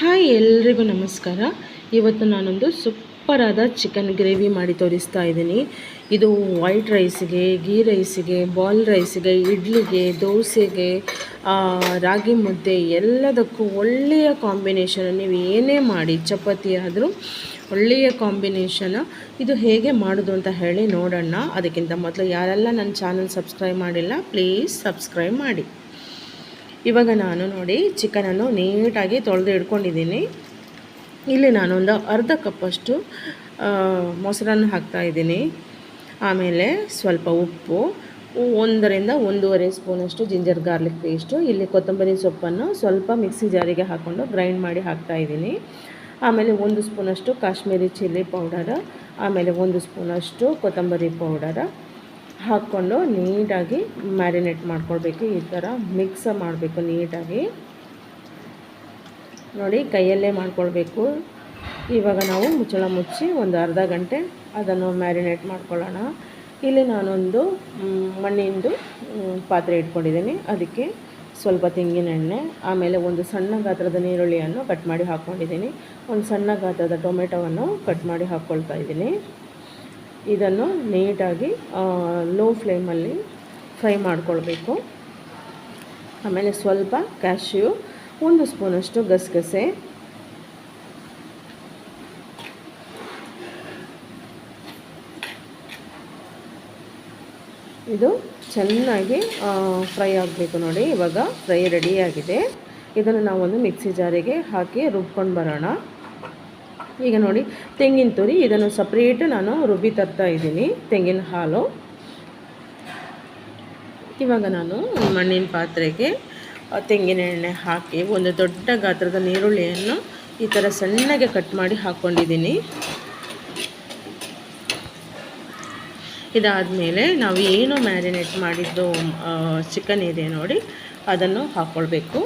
Hi ಎಲ್ರಿಗೂ ನಮಸ್ಕಾರ. ಇವತ್ತು ನಾನೊಂದು ಸೂಪರಾದ ಚಿಕನ್ ಗ್ರೇವಿ ಮಾಡಿ ತೋರಿಸ್ತಾ ಇದ್ದೀನಿ. ಇದು ವೈಟ್ ರೈಸಿಗೆ ಗೀ ರೈಸಿಗೆ ಬಾಲ್ ರೈಸಿಗೆ ಇಡ್ಲಿಗೆ, ದೋಸೆಗೆ ರಾಗಿ ಮುದ್ದೆ ಎಲ್ಲದಕ್ಕೂ ಒಳ್ಳೆಯ ಕಾಂಬಿನೇಷನ್ ನೀವು ಏನೇ ಮಾಡಿ, ಚಪಾತಿ ಆದರೂ ಒಳ್ಳೆಯ ಕಾಂಬಿನೇಷನ್ ಇದು ಹೇಗೆ ಮಾಡೋದು ಅಂತ ಹೇಳಿ ನೋಡೋಣ. ಅದಕ್ಕಿಂತ ಮೊದಲು ಯಾರೆಲ್ಲ ನನ್ನ ಚಾನಲ್ ಸಬ್ಸ್ಕ್ರೈಬ್ ಮಾಡಿಲ್ಲ ಪ್ಲೀಸ್ ಸಬ್ಸ್ಕ್ರೈಬ್ ಮಾಡಿ. ಇವಾಗ ನಾನು ನೋಡಿ ಚಿಕನನ್ನು ನೀಟಾಗಿ ತೊಳೆದು ಇಟ್ಕೊಂಡಿದ್ದೀನಿ. ಇಲ್ಲಿ ನಾನೊಂದು ಅರ್ಧ ಕಪ್ಪಷ್ಟು ಮೊಸರನ್ನು ಹಾಕ್ತಾ ಇದ್ದೀನಿ. ಆಮೇಲೆ ಸ್ವಲ್ಪ ಉಪ್ಪು ಒಂದರಿಂದ ಒಂದೂವರೆ ಸ್ಪೂನಷ್ಟು ಜಿಂಜರ್ ಗಾರ್ಲಿಕ್ ಪೇಸ್ಟು ಇಲ್ಲಿ ಕೊತ್ತಂಬರಿ ಸೊಪ್ಪನ್ನು ಸ್ವಲ್ಪ ಮಿಕ್ಸಿ ಜಾರಿಗೆ ಹಾಕ್ಕೊಂಡು ಗ್ರೈಂಡ್ ಮಾಡಿ ಹಾಕ್ತಾಯಿದ್ದೀನಿ ಆಮೇಲೆ ಒಂದು ಸ್ಪೂನಷ್ಟು ಕಾಶ್ಮೀರಿ ಚಿಲ್ಲಿ ಪೌಡರ, ಆಮೇಲೆ ಒಂದು ಸ್ಪೂನಷ್ಟು ಕೊತ್ತಂಬರಿ ಪೌಡರ ಹಾಕ್ಕೊಂಡು ನೀಟಾಗಿ ಮ್ಯಾರಿನೇಟ್ ಮಾಡ್ಕೊಳ್ಬೇಕು. ಈ ಥರ ಮಿಕ್ಸ್ ಮಾಡಬೇಕು ನೀಟಾಗಿ. ನೋಡಿ, ಕೈಯಲ್ಲೇ ಮಾಡ್ಕೊಳ್ಬೇಕು. ಇವಾಗ ನಾವು ಮುಚ್ಚಳ ಮುಚ್ಚಿ ಒಂದು ಅರ್ಧ ಗಂಟೆ ಅದನ್ನು ಮ್ಯಾರಿನೇಟ್ ಮಾಡ್ಕೊಳ್ಳೋಣ. ಇಲ್ಲಿ ನಾನೊಂದು ಮಣ್ಣಿಂದು ಪಾತ್ರೆ ಇಟ್ಕೊಂಡಿದ್ದೀನಿ. ಅದಕ್ಕೆ ಸ್ವಲ್ಪ ತೆಂಗಿನ ಎಣ್ಣೆ, ಆಮೇಲೆ ಒಂದು ಸಣ್ಣ ಗಾತ್ರದ ನೀರುಳ್ಳಿಯನ್ನು ಕಟ್ ಮಾಡಿ ಹಾಕ್ಕೊಂಡಿದ್ದೀನಿ. ಒಂದು ಸಣ್ಣ ಗಾತ್ರದ ಟೊಮೆಟೊವನ್ನು ಕಟ್ ಮಾಡಿ ಹಾಕ್ಕೊಳ್ತಾ ಇದ್ದೀನಿ. ಇದನ್ನು ನೀಟಾಗಿ ಲೋ ಫ್ಲೇಮಲ್ಲಿ ಫ್ರೈ ಮಾಡ್ಕೊಳ್ಬೇಕು. ಆಮೇಲೆ ಸ್ವಲ್ಪ ಕ್ಯಾಶ್ಯೂ ಒಂದು ಸ್ಪೂನಷ್ಟು ಗಸಗಸೆ. ಇದು ಚೆನ್ನಾಗಿ ಫ್ರೈ ಆಗಬೇಕು ನೋಡಿ. ಇವಾಗ ಫ್ರೈ ರೆಡಿಯಾಗಿದೆ ಇದನ್ನು ನಾವೊಂದು ಮಿಕ್ಸಿ ಜಾರಿಗೆ ಹಾಕಿ ರುಬ್ಕೊಂಡು ಬರೋಣ. ಈಗ ನೋಡಿ, ತೆಂಗಿನ ತುರಿ, ಇದನ್ನು ಸಪ್ರೇಟ್ ನಾನು ರುಬ್ಬಿ ತರ್ತಾ ಇದ್ದೀನಿ, ತೆಂಗಿನ ಹಾಲು. ಇವಾಗ ನಾನು ಮಣ್ಣಿನ ಪಾತ್ರೆಗೆ ತೆಂಗಿನ ಎಣ್ಣೆ ಹಾಕಿ ಒಂದು ದೊಡ್ಡ ಗಾತ್ರದ ನೀರುಳ್ಳಿಯನ್ನು ಈ ಥರ ಸಣ್ಣಗೆ ಕಟ್ ಮಾಡಿ ಹಾಕ್ಕೊಂಡಿದ್ದೀನಿ ಇದಾದಮೇಲೆ ನಾವು ಏನು ಮ್ಯಾರಿನೇಟ್ ಮಾಡಿದ್ದು ಚಿಕನ್ ಇದೆ ನೋಡಿ, ಅದನ್ನು ಹಾಕ್ಕೊಳ್ಬೇಕು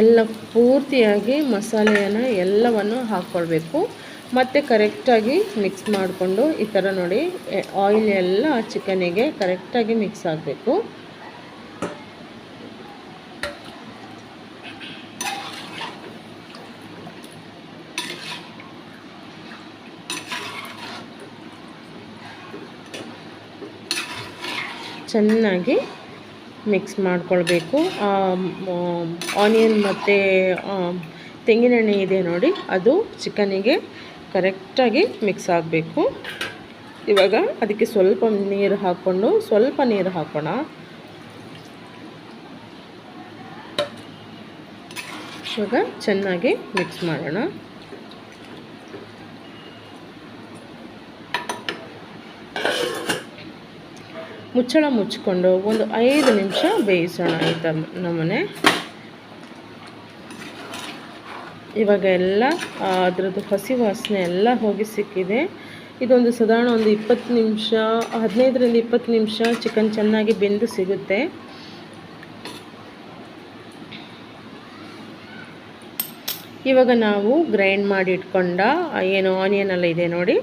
ಎಲ್ಲ ಪೂರ್ತಿಯಾಗಿ ಮಸಾಲೆಯನ್ನು ಎಲ್ಲವನ್ನು ಹಾಕ್ಕೊಳ್ಬೇಕು. ಮತ್ತು ಕರೆಕ್ಟಾಗಿ ಮಿಕ್ಸ್ ಮಾಡಿಕೊಂಡು ಈ ಥರ ನೋಡಿ ಆಯಿಲ್ ಎಲ್ಲ ಚಿಕನಿಗೆ ಕರೆಕ್ಟಾಗಿ ಮಿಕ್ಸ್ ಆಗಬೇಕು. ಚೆನ್ನಾಗಿ ಮಿಕ್ಸ್ ಮಾಡ್ಕೊಳ್ಬೇಕು. ಆನಿಯನ್ ಮತ್ತು ತೆಂಗಿನೆಣ್ಣೆ ಇದೆ ನೋಡಿ, ಅದು ಚಿಕನಿಗೆ ಕರೆಕ್ಟಾಗಿ ಮಿಕ್ಸ್ ಆಗಬೇಕು. ಇವಾಗ ಅದಕ್ಕೆ ಸ್ವಲ್ಪ ನೀರು ಹಾಕ್ಕೊಂಡು, ಸ್ವಲ್ಪ ನೀರು ಹಾಕೋಣ. ಇವಾಗ ಚೆನ್ನಾಗಿ ಮಿಕ್ಸ್ ಮಾಡೋಣ. ಮುಚ್ಚಳ ಮುಚ್ಚಿಕೊಂಡು ಒಂದು ಐದು ನಿಮಿಷ ಬೇಯಿಸೋಣ ಅಂತ ನಮ್ಮನೆ. ಇವಾಗ ಎಲ್ಲ ಅದರದ್ದು ಹಸಿ ವಾಸನೆ ಎಲ್ಲ ಹೋಗಿ ಸಿಕ್ಕಿದೆ. ಇದೊಂದು ಸಾಧಾರಣ ಒಂದು ಇಪ್ಪತ್ತು ನಿಮಿಷ, ಹದಿನೈದರಿಂದ ಇಪ್ಪತ್ತು ನಿಮಿಷ ಚಿಕನ್ ಚೆನ್ನಾಗಿ ಬೆಂದು ಸಿಗುತ್ತೆ. ಇವಾಗ ನಾವು ಗ್ರೈಂಡ್ ಮಾಡಿ ಇಟ್ಕೊಂಡ ಏನು ಆನಿಯನ್ ಎಲ್ಲ ಇದೆ ನೋಡಿ,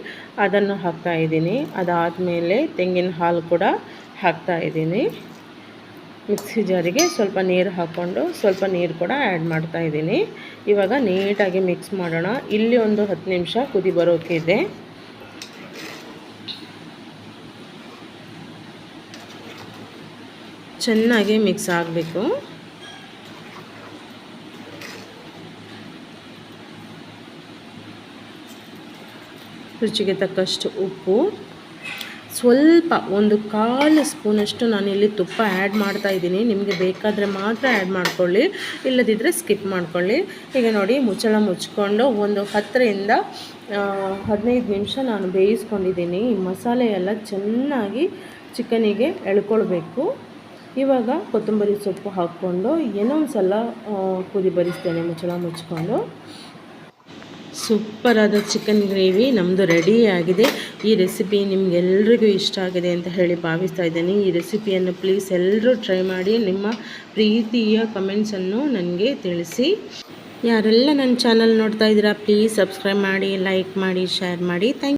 ಅದನ್ನು ಹಾಕ್ತಾ ಇದ್ದೀನಿ. ಅದಾದಮೇಲೆ ತೆಂಗಿನ ಹಾಲು ಕೂಡ ಹಾಕ್ತಾ ಇದ್ದೀನಿ. ಮಿಕ್ಸಿ ಜಾರಿಗೆ ಸ್ವಲ್ಪ ನೀರು ಹಾಕ್ಕೊಂಡು ಸ್ವಲ್ಪ ನೀರು ಕೂಡ ಆ್ಯಡ್ ಮಾಡ್ತಾ ಇದ್ದೀನಿ. ಇವಾಗ ನೀಟಾಗಿ ಮಿಕ್ಸ್ ಮಾಡೋಣ. ಇಲ್ಲಿ ಒಂದು ಹತ್ತು ನಿಮಿಷ ಕುದಿ ಬರೋಕ್ಕಿದೆ ಚೆನ್ನಾಗಿ ಮಿಕ್ಸ್ ಆಗಬೇಕು. ರುಚಿಗೆ ತಕ್ಕಷ್ಟು ಉಪ್ಪು. ಸ್ವಲ್ಪ ಒಂದು ಕಾಲು ಸ್ಪೂನಷ್ಟು ನಾನಿಲ್ಲಿ ತುಪ್ಪ ಆ್ಯಡ್ ಮಾಡ್ತಾ ಇದ್ದೀನಿ. ನಿಮಗೆ ಬೇಕಾದರೆ ಮಾತ್ರ ಆ್ಯಡ್ ಮಾಡ್ಕೊಳ್ಳಿ. ಇಲ್ಲದಿದ್ದರೆ ಸ್ಕಿಪ್ ಮಾಡ್ಕೊಳ್ಳಿ. ಈಗ ನೋಡಿ ಮುಚ್ಚಳ ಮುಚ್ಕೊಂಡು ಒಂದು ಹತ್ತರಿಂದ ಹದಿನೈದು ನಿಮಿಷ ನಾನು ಬೇಯಿಸ್ಕೊಂಡಿದ್ದೀನಿ. ಈ ಮಸಾಲೆ ಎಲ್ಲ ಚೆನ್ನಾಗಿ ಚಿಕನಿಗೆ ಎಳ್ಕೊಳ್ಬೇಕು. ಇವಾಗ ಕೊತ್ತಂಬರಿ ಸೊಪ್ಪು ಹಾಕ್ಕೊಂಡು ಏನೋ ಒಂದು ಸಲ ಕುದಿ ಬರಿಸ್ತೇನೆ ಮುಚ್ಚಳ ಮುಚ್ಕೊಂಡು. ಸೂಪರಾದ ಚಿಕನ್ ಗ್ರೇವಿ ನಮ್ಮದು ರೆಡಿ ಆಗಿದೆ. ಈ ರೆಸಿಪಿ ನಿಮಗೆಲ್ರಿಗೂ ಇಷ್ಟ ಆಗಿದೆ ಅಂತ ಹೇಳಿ ಭಾವಿಸ್ತಾ ಇದ್ದೀನಿ. ಈ ರೆಸಿಪಿಯನ್ನು ಪ್ಲೀಸ್ ಎಲ್ಲರೂ ಟ್ರೈ ಮಾಡಿ, ನಿಮ್ಮ ಪ್ರೀತಿಯ ಕಮೆಂಟ್ಸನ್ನು ನನಗೆ ತಿಳಿಸಿ. ಯಾರೆಲ್ಲ ನನ್ನ ಚಾನಲ್ ನೋಡ್ತಾ ಇದ್ದೀರಾ, ಪ್ಲೀಸ್ ಸಬ್ಸ್ಕ್ರೈಬ್ ಮಾಡಿ, ಲೈಕ್ ಮಾಡಿ, ಶೇರ್ ಮಾಡಿ. ಥ್ಯಾಂಕ್